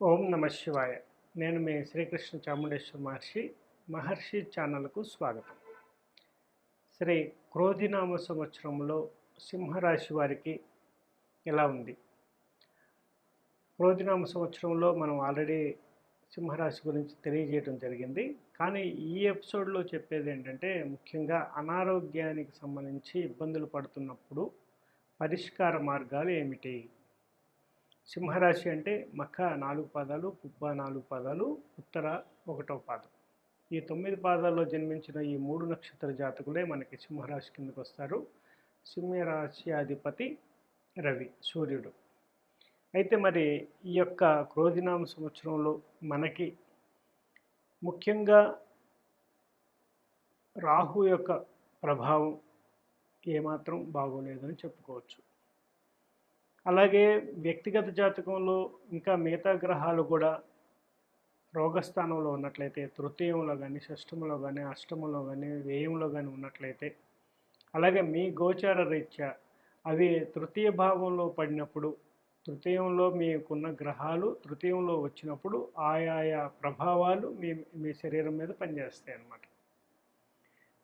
ఓం నమ శివాయ. నేను మీ శ్రీకృష్ణ చాముండేశ్వర మహర్షి మహర్షి ఛానల్కు స్వాగతం. శ్రీ క్రోధినామ సంవత్సరంలో సింహరాశి వారికి ఎలా ఉంది? క్రోధినామ సంవత్సరంలో మనం ఆల్రెడీ సింహరాశి గురించి తెలియజేయడం జరిగింది. కానీ ఈ ఎపిసోడ్లో చెప్పేది ఏంటంటే ముఖ్యంగా అనారోగ్యానికి సంబంధించి ఇబ్బందులు పడుతున్నప్పుడు పరిష్కార మార్గాలు ఏమిటి? సింహరాశి అంటే మఖ నాలుగు పాదాలు పుబ్బ నాలుగు పాదాలు ఉత్తర ఒకటో పాదం. ఈ తొమ్మిది పాదాల్లో జన్మించిన ఈ మూడు నక్షత్ర జాతకులే మనకి సింహరాశి కిందకు వస్తారు. సింహరాశి అధిపతి రవి సూర్యుడు. అయితే మరి ఈ యొక్క క్రోధినామ సంవత్సరంలో మనకి ముఖ్యంగా రాహు యొక్క ప్రభావం ఏమాత్రం బాగోలేదని చెప్పుకోవచ్చు. అలాగే వ్యక్తిగత జాతకంలో ఇంకా మిగతా గ్రహాలు కూడా రోగస్థానంలో ఉన్నట్లయితే తృతీయంలో కానీ షష్టంలో కానీ అష్టమంలో కానీ వ్యయంలో కానీ ఉన్నట్లయితే అలాగే మీ గోచార రీత్యా అవి తృతీయ భావంలో పడినప్పుడు తృతీయంలో మీకున్న గ్రహాలు తృతీయంలో వచ్చినప్పుడు ఆయా ప్రభావాలు మీ మీ శరీరం మీద పనిచేస్తాయి అన్నమాట.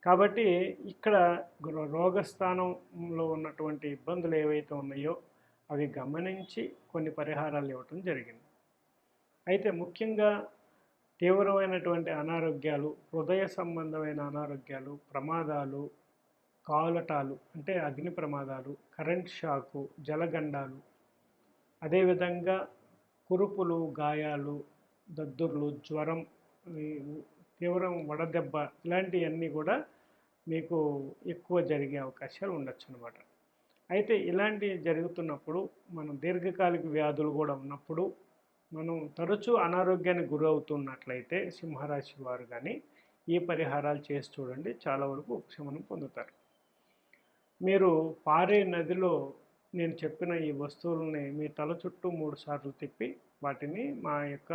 కాబట్టి ఇక్కడ రోగస్థానంలో ఉన్నటువంటి ఇబ్బందులు ఏవైతే ఉన్నాయో అవి గమనించి కొన్ని పరిహారాలు ఇవ్వటం జరిగింది. అయితే ముఖ్యంగా తీవ్రమైనటువంటి అనారోగ్యాలు హృదయ సంబంధమైన అనారోగ్యాలు ప్రమాదాలు కాలటాలు అంటే అగ్ని ప్రమాదాలు కరెంట్ షాకు జలగండాలు అదేవిధంగా కురుపులు గాయాలు దద్దుర్లు జ్వరం తీవ్రం వడదెబ్బ ఇలాంటివన్నీ కూడా మీకు ఎక్కువ జరిగే అవకాశాలు ఉండొచ్చు అనమాట అయితే ఇలాంటివి జరుగుతున్నప్పుడు మనం దీర్ఘకాలిక వ్యాధులు కూడా ఉన్నప్పుడు మనం తరచూ అనారోగ్యానికి గురవుతున్నట్లయితే సింహరాశి వారు కానీ ఈ పరిహారాలు చేసి చూడండి చాలా వరకు ఉపశమనం పొందుతారు. మీరు పారే నదిలో నేను చెప్పిన ఈ వస్తువులని మీ తల చుట్టూ మూడు సార్లు తిప్పి వాటిని మా యొక్క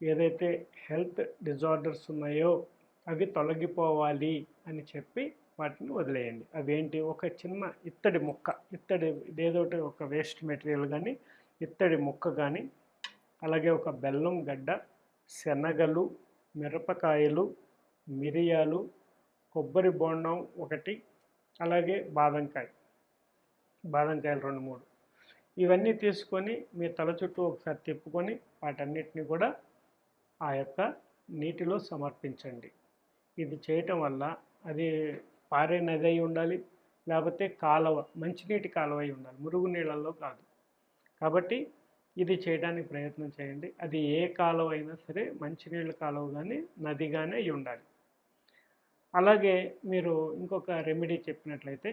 ఏదైతే హెల్త్ డిజార్డర్స్ ఉన్నాయో అవి తొలగిపోవాలి అని చెప్పి వాటిని వదిలేయండి. అవేంటి? ఒక చిన్న ఇత్తడి ముక్క ఇత్తడి ఏదోటి ఒక వేస్ట్ మెటీరియల్ కానీ ఇత్తడి ముక్క కానీ అలాగే ఒక బెల్లం గడ్డ శనగలు మిరపకాయలు మిరియాలు కొబ్బరి బోండం ఒకటి అలాగే బాదంకాయ బాదంకాయలు రెండు మూడు. ఇవన్నీ తీసుకొని మీ తల చుట్టూ ఒకసారి తిప్పుకొని వాటన్నిటిని కూడా ఆ యొక్క నీటిలో సమర్పించండి. ఇది చేయటం వల్ల అది పారే నది అయి ఉండాలి లేకపోతే కాలువ మంచినీటి కాలువ అయి ఉండాలి. మురుగు నీళ్ళల్లో కాదు. కాబట్టి ఇది చేయడానికి ప్రయత్నం చేయండి. అది ఏ కాలువ అయినా సరే మంచినీళ్ళ కాలువ కానీ నది కానీ అయి ఉండాలి. అలాగే మీరు ఇంకొక రెమెడీ చెప్పినట్లయితే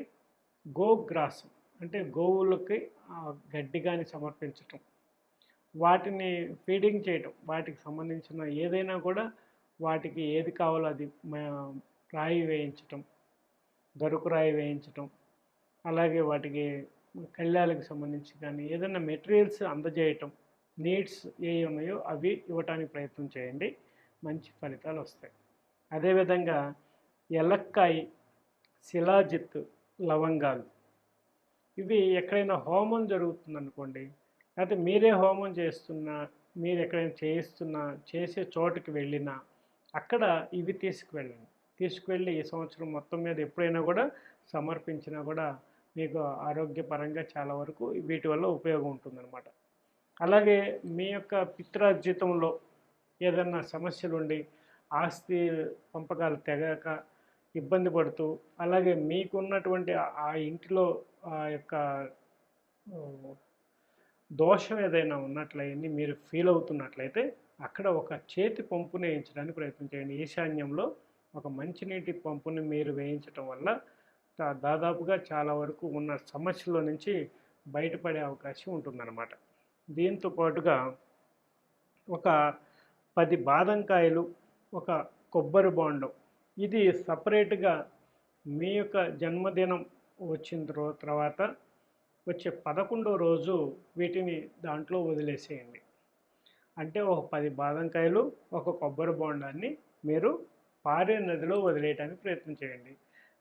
గోగ్రాస్ అంటే గోవులకి గడ్డి కానీ సమర్పించటం. వాటిని ఫీడింగ్ చేయటం. వాటికి సంబంధించిన ఏదైనా కూడా వాటికి ఏది కావాలో అది రాయి వేయించటం. గరుకు వేయించటం అలాగే వాటికి కళ్యాలకు సంబంధించి కానీ ఏదైనా మెటీరియల్స్ అందజేయటం నీడ్స్ ఏ ఉన్నాయో అవి ఇవ్వటానికి ప్రయత్నం చేయండి. మంచి ఫలితాలు వస్తాయి. అదేవిధంగా ఎలక్కాయి శిలాజిత్ లవంగాలు ఇవి ఎక్కడైనా హోమం జరుగుతుందనుకోండి లేకపోతే మీరే హోమం చేస్తున్నా మీరు ఎక్కడైనా చేయిస్తున్నా చేసే చోటుకి వెళ్ళినా అక్కడ ఇవి తీసుకువెళ్ళండి. తీసుకువెళ్ళి ఈ సంవత్సరం మొత్తం మీద ఎప్పుడైనా కూడా సమర్పించినా కూడా మీకు ఆరోగ్యపరంగా చాలా వరకు వీటి వల్ల ఉపయోగం ఉంటుందన్నమాట. అలాగే మీ యొక్క పిత్రార్జితంలో ఏదన్నా సమస్యలుండి ఆస్తి పంపకాలు తెగక ఇబ్బంది పడుతూ అలాగే మీకున్నటువంటి ఆ- ఇంటిలో ఆ యొక్క దోషం ఏదైనా ఉన్నట్లయింది మీరు ఫీల్ అవుతున్నట్లయితే అక్కడ ఒక చేతి పంపు వేయించడానికి ప్రయత్నం చేయండి. ఈశాన్యంలో ఒక మంచినీటి పంపుని మీరు వేయించటం వల్ల దాదాపుగా చాలా వరకు ఉన్న సమస్యల నుంచి బయటపడే అవకాశం ఉంటుందన్నమాట. దీంతో పాటుగా ఒక పది బాదంకాయలు ఒక కొబ్బరి బోండం ఇది సపరేట్గా మీ యొక్క జన్మదినం వచ్చిన తర్వాత వచ్చే పదకొండో రోజు వీటిని దాంట్లో వదిలేసేయండి. అంటే ఒక పది బాదంకాయలు ఒక కొబ్బరి బోండాన్ని మీరు పారే నదిలో వదిలేయడానికి ప్రయత్నం చేయండి.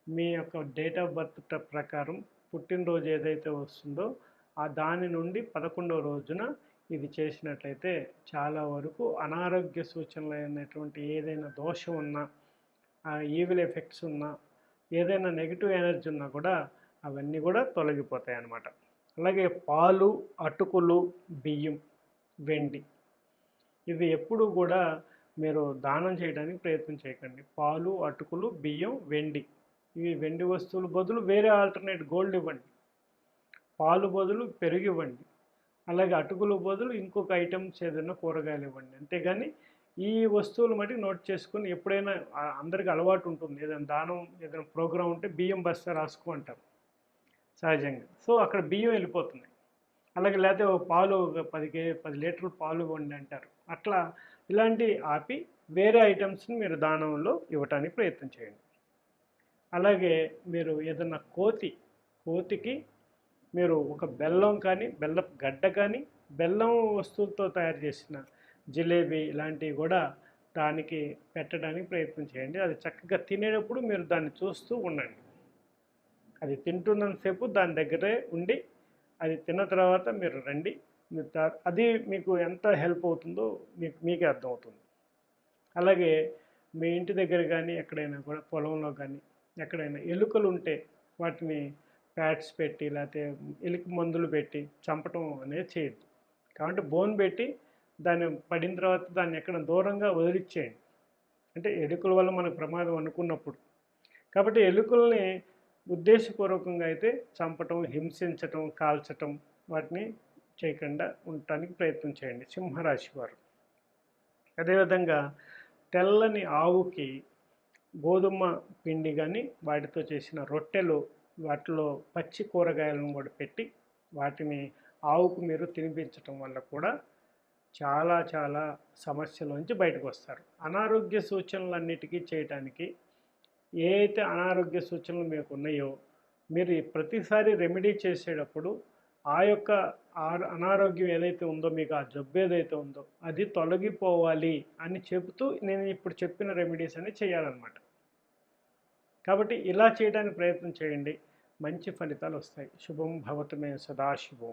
మీ యొక్క డేట్ ఆఫ్ బర్త్ ప్రకారం పుట్టినరోజు ఏదైతే వస్తుందో ఆ దాని నుండి పదకొండవ రోజున ఇది చేసినట్లయితే చాలా వరకు అనారోగ్య సూచనలు అయినటువంటి ఏదైనా దోషం ఉన్నా ఈవిల్ ఎఫెక్ట్స్ ఉన్నా ఏదైనా నెగిటివ్ ఎనర్జీ ఉన్నా కూడా అవన్నీ కూడా తొలగిపోతాయి అన్నమాట. అలాగే పాలు అటుకులు బియ్యం వెండి ఇవి ఎప్పుడూ కూడా మీరు దానం చేయడానికి ప్రయత్నం చేయకండి. పాలు అటుకులు బియ్యం వెండి. ఇవి వెండి వస్తువులు బదులు వేరే ఆల్టర్నేట్ గోల్డ్ ఇవ్వండి. పాలు బదులు పెరుగు ఇవ్వండి. అలాగే అటుకులు బదులు ఇంకొక ఐటమ్స్ ఏదైనా కూరగాయలు ఇవ్వండి. అంతేగాని ఈ వస్తువులు మటుకు నోట్ చేసుకుని ఎప్పుడైనా అందరికి అందరికీ అలవాటు ఉంటుంది. ఏదైనా దానం ఏదైనా ప్రోగ్రాం ఉంటే బియ్యం బస్తా రాసుకో అంటారు సహజంగా. సో అక్కడ బియ్యం వెళ్ళిపోతున్నాయి అలాగే లేకపోతే పాలు పది కే పది లీటర్లు పాలు ఇవ్వండి అంటారు. అట్లా ఇలాంటి ఆపి వేరే ఐటమ్స్ని మీరు దానంలో ఇవ్వటానికి ప్రయత్నం చేయండి. అలాగే మీరు ఏదైనా కోతి కోతికి మీరు ఒక బెల్లం కానీ బెల్లపు గడ్డ కానీ బెల్లం వస్తువులతో తయారు చేసిన జిలేబీ ఇలాంటివి కూడా దానికి పెట్టడానికి ప్రయత్నం చేయండి. అది చక్కగా తినేటప్పుడు మీరు దాన్ని చూస్తూ ఉండండి. అది తింటున్నంతసేపు దాని దగ్గరే ఉండి అది తిన్న తర్వాత మీరు రండి. అది మీకు ఎంత హెల్ప్ అవుతుందో మీకు మీకే అర్థమవుతుంది. అలాగే మీ ఇంటి దగ్గర కానీ ఎక్కడైనా కూడా పొలంలో కానీ ఎక్కడైనా ఎలుకలు ఉంటే వాటిని ప్యాడ్స్ పెట్టి లేకపోతే ఎలుక మందులు పెట్టి చంపటం అనేది చేయొద్దు. కాబట్టి బోన్ పెట్టి దాన్ని పడిన తర్వాత దాన్ని ఎక్కడ దూరంగా వదిలిచ్చేయండి. అంటే ఎలుకల వల్ల మనకు ప్రమాదం అనుకున్నప్పుడు. కాబట్టి ఎలుకల్ని ఉద్దేశపూర్వకంగా అయితే చంపటం హింసించటం కాల్చటం వాటిని చేయకుండా ఉండటానికి ప్రయత్నం చేయండి. సింహరాశి వారు. అదేవిధంగా తెల్లని ఆవుకి గోధుమ పిండి కానీ వాటితో చేసిన రొట్టెలు వాటిలో పచ్చి కూరగాయలను కూడా పెట్టి వాటిని ఆవుకు మీరు తినిపించటం వల్ల కూడా చాలా చాలా సమస్యలోంచి బయటకు వస్తారు. అనారోగ్య సూచనలన్నిటికీ చేయటానికి ఏ అయితే అనారోగ్య సూచనలు మీకు ఉన్నాయో మీరు ప్రతిసారి రెమెడీ చేసేటప్పుడు ఆ యొక్క అనారోగ్యం ఏదైతే ఉందో మీకు ఆ జబ్బు ఏదైతే ఉందో అది తొలగిపోవాలి అని చెబుతూ నేను ఇప్పుడు చెప్పిన రెమెడీస్ అని చేయాలన్నమాట. కాబట్టి ఇలా చేయడానికి ప్రయత్నం చేయండి. మంచి ఫలితాలు వస్తాయి. శుభం భవతమే సదాశివం.